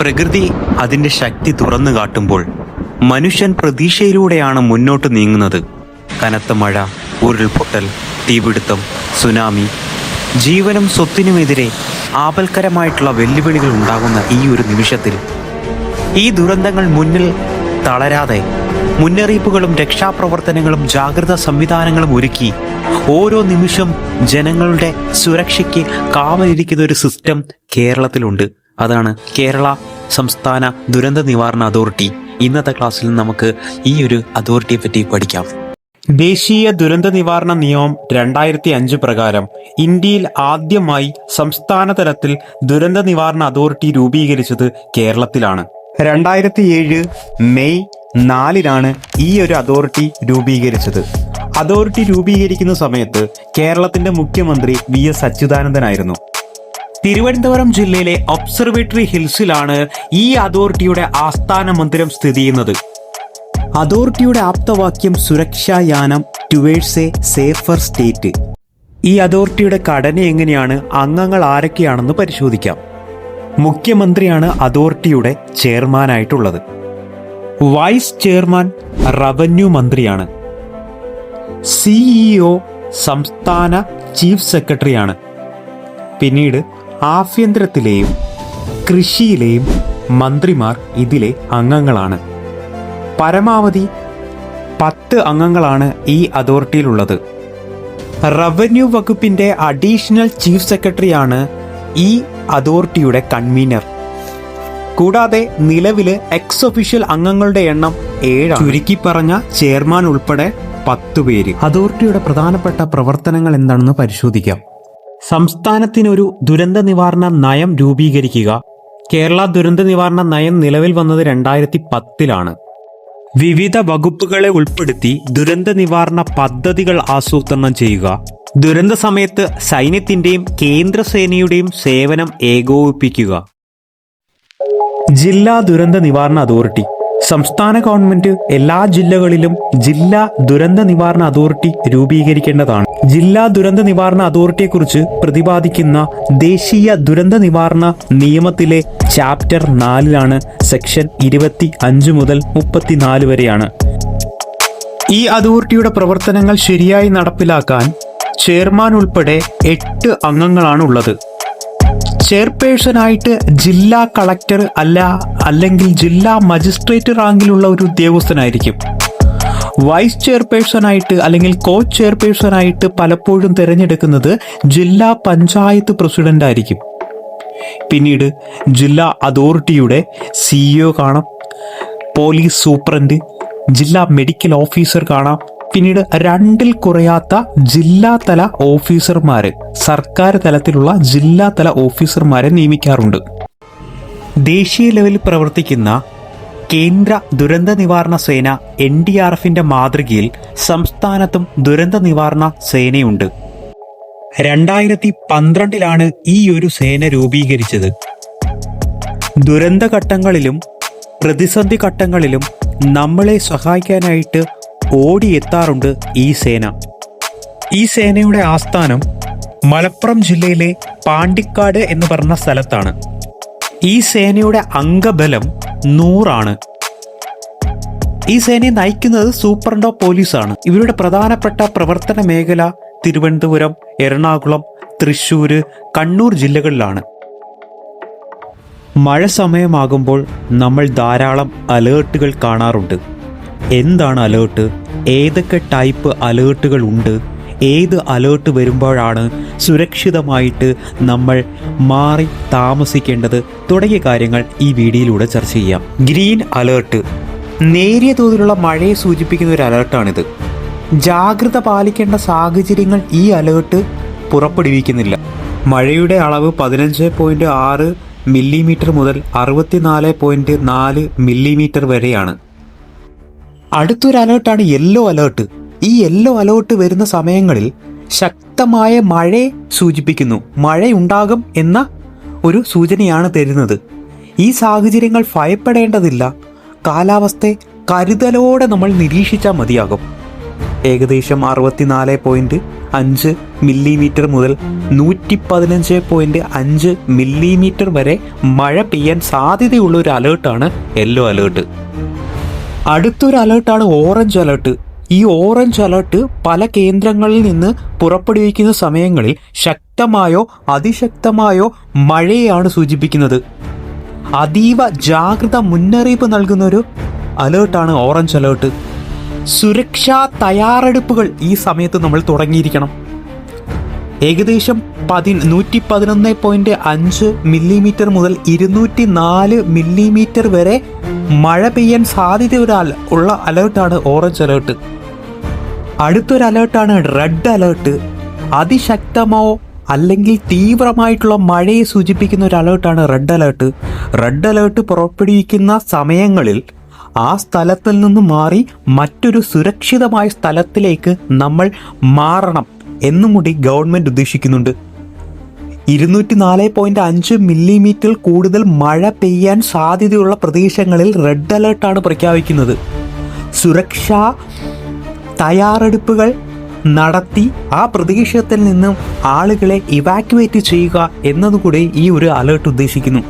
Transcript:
പ്രകൃതി അതിന്റെ ശക്തി തുറന്നു കാട്ടുമ്പോൾ മനുഷ്യൻ പ്രതീക്ഷയിലൂടെയാണ് മുന്നോട്ട് നീങ്ങുന്നത്. കനത്ത മഴ ഉരുൾപൊട്ടൽ തീപിടുത്തം സുനാമി ജീവനും സ്വത്തിനുമെതിരെ ആപൽക്കരമായിട്ടുള്ള വെല്ലുവിളികൾ ഉണ്ടാകുന്ന ഈ ഒരു നിമിഷത്തിൽ ഈ ദുരന്തങ്ങൾ മുന്നിൽ തളരാതെ മുന്നറിയിപ്പുകളും രക്ഷാപ്രവർത്തനങ്ങളും ജാഗ്രത സംവിധാനങ്ങളും ഒരുക്കി ഓരോ നിമിഷം ജനങ്ങളുടെ സുരക്ഷയ്ക്ക് കാവലിരിക്കുന്ന ഒരു സിസ്റ്റം കേരളത്തിലുണ്ട്. അതാണ് കേരള സംസ്ഥാന ദുരന്ത നിവാരണ അതോറിറ്റി. ഇന്നത്തെ ക്ലാസ്സിൽ നമുക്ക് ഈ ഒരു അതോറിറ്റിയെ പറ്റി പഠിക്കാം. ദേശീയ ദുരന്ത നിവാരണ നിയമം രണ്ടായിരത്തി അഞ്ച് പ്രകാരം ഇന്ത്യയിൽ ആദ്യമായി സംസ്ഥാന തലത്തിൽ ദുരന്ത നിവാരണ അതോറിറ്റി രൂപീകരിച്ചത് കേരളത്തിലാണ്. രണ്ടായിരത്തി ഏഴ് മെയ് നാലിനാണ് ഈ ഒരു അതോറിറ്റി രൂപീകരിച്ചത്. അതോറിറ്റി രൂപീകരിക്കുന്ന സമയത്ത് കേരളത്തിന്റെ മുഖ്യമന്ത്രി വി എസ് അച്യുതാനന്ദനായിരുന്നു. തിരുവനന്തപുരം ജില്ലയിലെ ഒബ്സർവേറ്ററി ഹിൽസിലാണ് ഈ അതോറിറ്റിയുടെ ആസ്ഥാന മന്ദിരം സ്ഥിതി ചെയ്യുന്നത്. അതോറിറ്റിയുടെ ആപ്തവാക്യം സുരക്ഷായാനം ടുവേഴ്സ് എ സേഫർ സ്റ്റേറ്റ് ഈ അതോറിറ്റിയുടെ ഘടന എങ്ങനെയാണ് അംഗങ്ങൾ ആരൊക്കെയാണെന്ന് പരിശോധിക്കാം. മുഖ്യമന്ത്രിയാണ് അതോറിറ്റിയുടെ ചെയർമാനായിട്ടുള്ളത്. വൈസ് ചെയർമാൻ റവന്യൂ മന്ത്രിയാണ്. സിഇഒ സംസ്ഥാന ചീഫ് സെക്രട്ടറിയാണ്. പിന്നീട് ആഭ്യന്തരത്തിലെയും കൃഷിയിലെയും മന്ത്രിമാർ ഇതിലെ അംഗങ്ങളാണ്. പരമാവധി പത്ത് അംഗങ്ങളാണ് ഈ അതോറിറ്റിയിലുള്ളത്. റവന്യൂ വകുപ്പിന്റെ അഡീഷണൽ ചീഫ് സെക്രട്ടറിയാണ് ഈ അതോറിറ്റിയുടെ കൺവീനർ. കൂടാതെ നിലവിൽ എക്സ് ഒഫീഷ്യൽ അംഗങ്ങളുടെ എണ്ണം ഏഴ് ചുരുക്കി പറഞ്ഞ ചെയർമാൻ ഉൾപ്പെടെ പത്ത് പേര്. അതോറിറ്റിയുടെ പ്രധാനപ്പെട്ട പ്രവർത്തനങ്ങൾ എന്താണെന്ന് പരിശോധിക്കാം. സംസ്ഥാനത്തിനൊരു ദുരന്ത നിവാരണ നയം രൂപീകരിക്കുക. കേരള ദുരന്ത നിവാരണ നയം നിലവിൽ വന്നത് രണ്ടായിരത്തി പത്തിലാണ് വിവിധ വകുപ്പുകളെ ഉൾപ്പെടുത്തി ദുരന്ത നിവാരണ പദ്ധതികൾ ആസൂത്രണം ചെയ്യുക. ദുരന്ത സമയത്ത് സൈന്യത്തിന്റെയും കേന്ദ്രസേനയുടെയും സേവനം ഏകോപിപ്പിക്കുക. ജില്ലാ ദുരന്ത നിവാരണ അതോറിറ്റി. സംസ്ഥാന ഗവൺമെന്റ് എല്ലാ ജില്ലകളിലും ജില്ലാ ദുരന്ത നിവാരണ അതോറിറ്റി രൂപീകരിക്കേണ്ടതാണ്. ജില്ലാ ദുരന്ത നിവാരണ അതോറിറ്റിയെക്കുറിച്ച് പ്രതിപാദിക്കുന്ന ദേശീയ ദുരന്ത നിവാരണ നിയമത്തിലെ ചാപ്റ്റർ നാലിലാണ് സെക്ഷൻ ഇരുപത്തി അഞ്ച് മുതൽ മുപ്പത്തിനാല് വരെയാണ്. ഈ അതോറിറ്റിയുടെ പ്രവർത്തനങ്ങൾ ശരിയായി നടപ്പിലാക്കാൻ ചെയർമാൻ ഉൾപ്പെടെ എട്ട് അംഗങ്ങളാണ് ഉള്ളത് ചെയർപേഴ്സണായിട്ട് ജില്ലാ കളക്ടർ അല്ല അല്ലെങ്കിൽ ജില്ലാ മജിസ്ട്രേറ്റ് റാങ്കിലുള്ള ഒരു ഉദ്യോഗസ്ഥനായിരിക്കും. വൈസ് ചെയർപേഴ്സണായിട്ട് അല്ലെങ്കിൽ കോ ചെയർപേഴ്സണായിട്ട് പലപ്പോഴും തിരഞ്ഞെടുക്കുന്നത് ജില്ലാ പഞ്ചായത്ത് പ്രസിഡന്റ് ആയിരിക്കും പിന്നീട് ജില്ലാ അതോറിറ്റിയുടെ സിഇഒ കാണാം പോലീസ് സൂപ്രണ്ട് ജില്ലാ മെഡിക്കൽ ഓഫീസർ കാണാം പിന്നീട് രണ്ടിൽ കുറയാത്ത ജില്ലാതല ഓഫീസർമാരെ സർക്കാർ തലത്തിലുള്ള ജില്ലാതല ഓഫീസർമാരെ നിയമിക്കാറുണ്ട്. ദേശീയ ലെവലിൽ പ്രവർത്തിക്കുന്ന കേന്ദ്ര ദുരന്ത നിവാരണ സേന എൻ ഡി ആർ എഫിന്റെ മാതൃകയിൽ സംസ്ഥാനത്തും ദുരന്ത നിവാരണ സേനയുണ്ട്. രണ്ടായിരത്തി പന്ത്രണ്ടിലാണ് ഈ ഒരു സേന രൂപീകരിച്ചത്. ദുരന്ത ഘട്ടങ്ങളിലും പ്രതിസന്ധി ഘട്ടങ്ങളിലും നമ്മളെ സഹായിക്കാനായിട്ട് ഓടിയെത്താറുണ്ട് ഈ സേന. ഈ സേനയുടെ ആസ്ഥാനം മലപ്പുറം ജില്ലയിലെ പാണ്ടിക്കാട് എന്ന് പറഞ്ഞ സ്ഥലത്താണ്. ഈ സേനയുടെ അംഗബലം നൂറാണ്. ഈ സേനയെ നയിക്കുന്നത് സൂപ്രണ്ടോ പോലീസാണ്. ഇവരുടെ പ്രധാനപ്പെട്ട പ്രവർത്തന മേഖല തിരുവനന്തപുരം എറണാകുളം തൃശൂര് കണ്ണൂർ ജില്ലകളിലാണ്. മഴ സമയമാകുമ്പോൾ നമ്മൾ ധാരാളം അലേർട്ടുകൾ കാണാറുണ്ട്. എന്താണ് അലേർട്ട് ഏതൊക്കെ ടൈപ്പ് അലേർട്ടുകൾ ഉണ്ട്? ഏത് അലേർട്ട് വരുമ്പോഴാണ് സുരക്ഷിതമായിട്ട് നമ്മൾ മാറി താമസിക്കേണ്ടത്? തുടങ്ങിയ കാര്യങ്ങൾ ഈ വീഡിയോയിലൂടെ ചർച്ച ചെയ്യാം. ഗ്രീൻ അലേർട്ട് നേരിയ തോതിലുള്ള മഴയെ സൂചിപ്പിക്കുന്ന ഒരു അലേർട്ടാണിത് ജാഗ്രത പാലിക്കേണ്ട സാഹചര്യങ്ങൾ ഈ അലേർട്ട് പുറപ്പെടുവിക്കുന്നില്ല. മഴയുടെ അളവ് പതിനഞ്ച് പോയിന്റ് ആറ് മില്ലിമീറ്റർ മുതൽ അറുപത്തിനാല് പോയിന്റ് നാല് മില്ലിമീറ്റർ വരെയാണ്. അടുത്തൊരു അലേർട്ടാണ് യെല്ലോ അലേർട്ട്. ഈ യെല്ലോ അലേർട്ട് വരുന്ന സമയങ്ങളിൽ ശക്തമായ മഴയെ സൂചിപ്പിക്കുന്നു. മഴയുണ്ടാകും എന്ന ഒരു സൂചനയാണ് തരുന്നത്. ഈ സാഹചര്യങ്ങൾ ഭയപ്പെടേണ്ടതില്ല. കാലാവസ്ഥയെ കരുതലോടെ നമ്മൾ നിരീക്ഷിച്ചാൽ മതിയാകും. ഏകദേശം അറുപത്തിനാല് പോയിന്റ് അഞ്ച് മില്ലിമീറ്റർ മുതൽ നൂറ്റി പതിനഞ്ച് പോയിന്റ് അഞ്ച് മില്ലിമീറ്റർ വരെ മഴ പെയ്യാൻ സാധ്യതയുള്ള ഒരു അലേർട്ടാണ് യെല്ലോ അലേർട്ട്. അടുത്തൊരു അലേർട്ടാണ് ഓറഞ്ച് അലേർട്ട്. ഈ ഓറഞ്ച് അലേർട്ട് പല കേന്ദ്രങ്ങളിൽ നിന്ന് പുറപ്പെടുവിക്കുന്ന സമയങ്ങളിൽ ശക്തമായോ അതിശക്തമായോ മഴയെയാണ് സൂചിപ്പിക്കുന്നത്. അതീവ ജാഗ്രത മുന്നറിയിപ്പ് നൽകുന്ന ഒരു അലേർട്ടാണ് ഓറഞ്ച് അലേർട്ട്. സുരക്ഷാ തയ്യാറെടുപ്പുകൾ ഈ സമയത്ത് നമ്മൾ തുടങ്ങിയിരിക്കണം. ഏകദേശം പതി നൂറ്റി പതിനൊന്ന് പോയിന്റ് അഞ്ച് മില്ലിമീറ്റർ മുതൽ ഇരുന്നൂറ്റി നാല് മില്ലിമീറ്റർ വരെ മഴ പെയ്യാൻ സാധ്യത ഒരു അല- ഉള്ള അലേർട്ടാണ് ഓറഞ്ച് അലേർട്ട്. അടുത്തൊരു അലേർട്ടാണ് റെഡ് അലേർട്ട്. അതിശക്തമോ അല്ലെങ്കിൽ തീവ്രമായിട്ടുള്ള മഴയെ സൂചിപ്പിക്കുന്ന ഒരു അലേർട്ടാണ് റെഡ് അലേർട്ട്. റെഡ് അലേർട്ട് പുറപ്പെടുവിക്കുന്ന സമയങ്ങളിൽ ആ സ്ഥലത്തിൽ നിന്ന് മാറി മറ്റൊരു സുരക്ഷിതമായ സ്ഥലത്തിലേക്ക് നമ്മൾ മാറണം എന്നും കൂടി ഗവൺമെന്റ് ഉദ്ദേശിക്കുന്നുണ്ട്. ഇരുന്നൂറ്റി നാല് പോയിന്റ് അഞ്ച് മില്ലിമീറ്ററിൽ കൂടുതൽ മഴ പെയ്യാൻ സാധ്യതയുള്ള പ്രദേശങ്ങളിൽ റെഡ് അലേർട്ടാണ് പ്രഖ്യാപിക്കുന്നത്. സുരക്ഷാ തയ്യാറെടുപ്പുകൾ നടത്തി ആ പ്രദേശത്തിൽ നിന്നും ആളുകളെ ഇവാക്യുവേറ്റ് ചെയ്യുക എന്നതുകൂടി ഈ ഒരു അലേർട്ട് ഉദ്ദേശിക്കുന്നു.